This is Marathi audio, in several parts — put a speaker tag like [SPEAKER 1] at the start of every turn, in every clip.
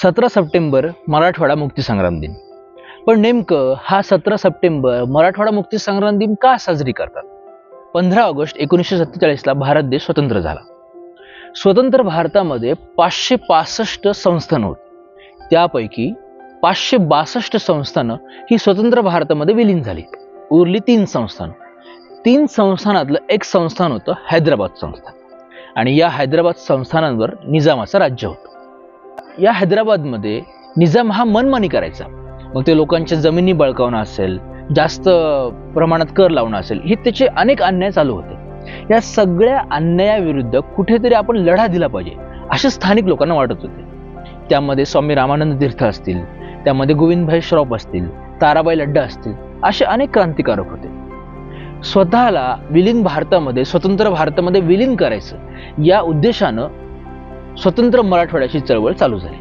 [SPEAKER 1] सतरा सप्टेंबर मराठवाडा मुक्तीसंग्राम दिन. पण नेमकं हा सतरा सप्टेंबर मराठवाडा मुक्तीसंग्राम दिन का साजरी करतात? पंधरा ऑगस्ट एकोणीसशे सत्तेचाळीसला भारत देश स्वतंत्र झाला. स्वतंत्र भारतामध्ये पाचशे पासष्ट संस्थानं होती. त्यापैकी पाचशे बासष्ट संस्थानं ही स्वतंत्र भारतामध्ये विलीन झाली. उरली तीन संस्थानं. तीन संस्थानातलं एक संस्थान होतं हैदराबाद संस्थान. आणि या हैदराबाद संस्थानांवर निजामाचं राज्य होतं. या हैदराबादमध्ये निजाम हा मनमानी करायचा. मग ते लोकांच्या जमिनी बळकावणं असेल जास्त प्रमाणात कर लावणं असेल हे त्याचे अनेक अन्याय चालू होते. या सगळ्या अन्यायाविरुद्ध कुठेतरी आपण लढा दिला पाहिजे असे स्थानिक लोकांना वाटत होते. त्यामध्ये स्वामी रामानंद तीर्थ असतील त्यामध्ये गोविंदभाई श्रॉफ असतील ताराबाई लड्डा असतील असे अनेक क्रांतिकारक होते. स्वतःला विलीन भारतामध्ये स्वतंत्र भारतामध्ये विलीन करायचं या उद्देशानं स्वतंत्र मराठवाड्याची चळवळ चालू झाली.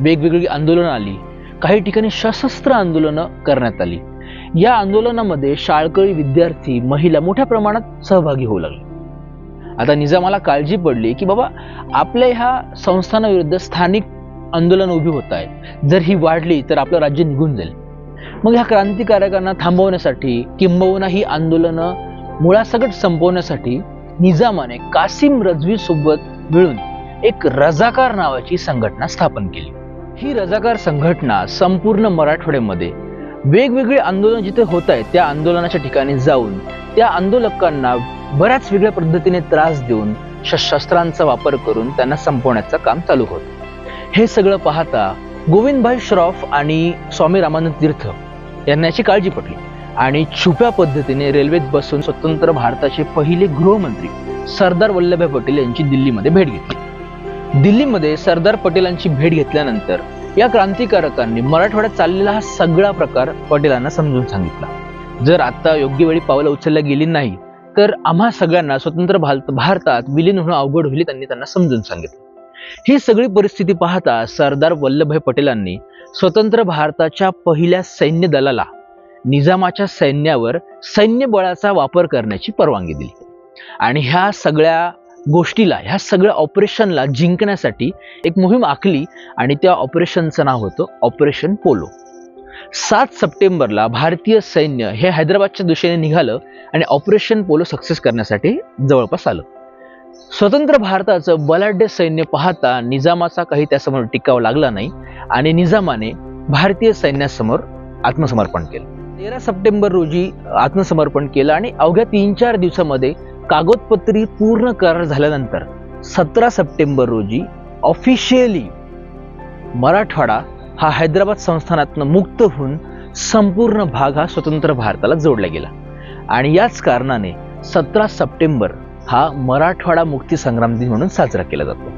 [SPEAKER 1] वेगवेगळी आंदोलनं आली. काही ठिकाणी सशस्त्र आंदोलनं करण्यात आली. या आंदोलनामध्ये शाळकरी विद्यार्थी महिला मोठ्या प्रमाणात सहभागी होऊ लागले. आता निजामाला काळजी पडली की बाबा आपल्या ह्या संस्थानाविरुद्ध स्थानिक आंदोलन उभी होत आहे जर ही वाढली तर आपलं राज्य निघून जाईल. मग ह्या क्रांतिकारकांना थांबवण्यासाठी किंबहुना ही आंदोलनं मुळासकट संपवण्यासाठी निजामाने कासिम रजवी सोबत मिळून एक रजाकार नावाची संघटना स्थापन केली. ही रजाकार संघटना संपूर्ण मराठवाड्यामध्ये वेगवेगळे आंदोलन जिथे होत आहेत त्या आंदोलनाच्या ठिकाणी जाऊन त्या आंदोलकांना बऱ्याच वेगळ्या पद्धतीने त्रास देऊन शस्त्रांचा वापर करून त्यांना संपवण्याचं काम चालू होतं. हे सगळं पाहता गोविंदभाई श्रॉफ आणि स्वामी रामानंद तीर्थ यांना याची काळजी पडली आणि छुप्या पद्धतीने रेल्वेत बसून स्वतंत्र भारताचे पहिले गृहमंत्री सरदार वल्लभभाई पटेल यांची दिल्लीमध्ये भेट घेतली. दिल्लीमध्ये सरदार पटेलांची भेट घेतल्यानंतर या क्रांतिकारकांनी मराठवाड्यात चाललेला हा सगळा प्रकार पटेलांना समजून सांगितला. जर आता योग्य वेळी पावलं उचलल्या गेली नाही तर आम्हा सगळ्यांना स्वतंत्र भारत भारतात विलीन होणं अवघड होईल त्यांनी त्यांना समजून सांगितलं. ही सगळी परिस्थिती पाहता सरदार वल्लभभाई पटेलांनी स्वतंत्र भारताच्या पहिल्या सैन्य दलाला निजामाच्या सैन्यावर सैन्य बळाचा वापर करण्याची परवानगी दिली. आणि ह्या सगळ्या गोष्टीला ह्या सगळ्या ऑपरेशनला जिंकण्यासाठी एक मोहीम आखली आणि त्या ऑपरेशनचं नाव होतं ऑपरेशन पोलो. सात सप्टेंबरला भारतीय सैन्य हे हैदराबादच्या दिशेने निघालं आणि ऑपरेशन पोलो सक्सेस करण्यासाठी जवळपास आलं. स्वतंत्र भारताचं बलाढ्य सैन्य पाहता निजामाचा काही त्यासमोर टिकाव लागला नाही आणि निजामाने भारतीय सैन्यासमोर आत्मसमर्पण केलं. तेरा सप्टेंबर रोजी आत्मसमर्पण केलं आणि अवघ्या तीन चार दिवसामध्ये कागदपत्री पूर्ण करार झाल्यानंतर सतरा सप्टेंबर रोजी ऑफिशियली मराठवाडा हा हैदराबाद संस्थानातनं मुक्त होऊन संपूर्ण भाग हा स्वतंत्र भारताला जोडला गेला. आणि याच कारणाने सतरा सप्टेंबर हा मराठवाडा मुक्ती संग्राम दिन म्हणून साजरा केला जातो.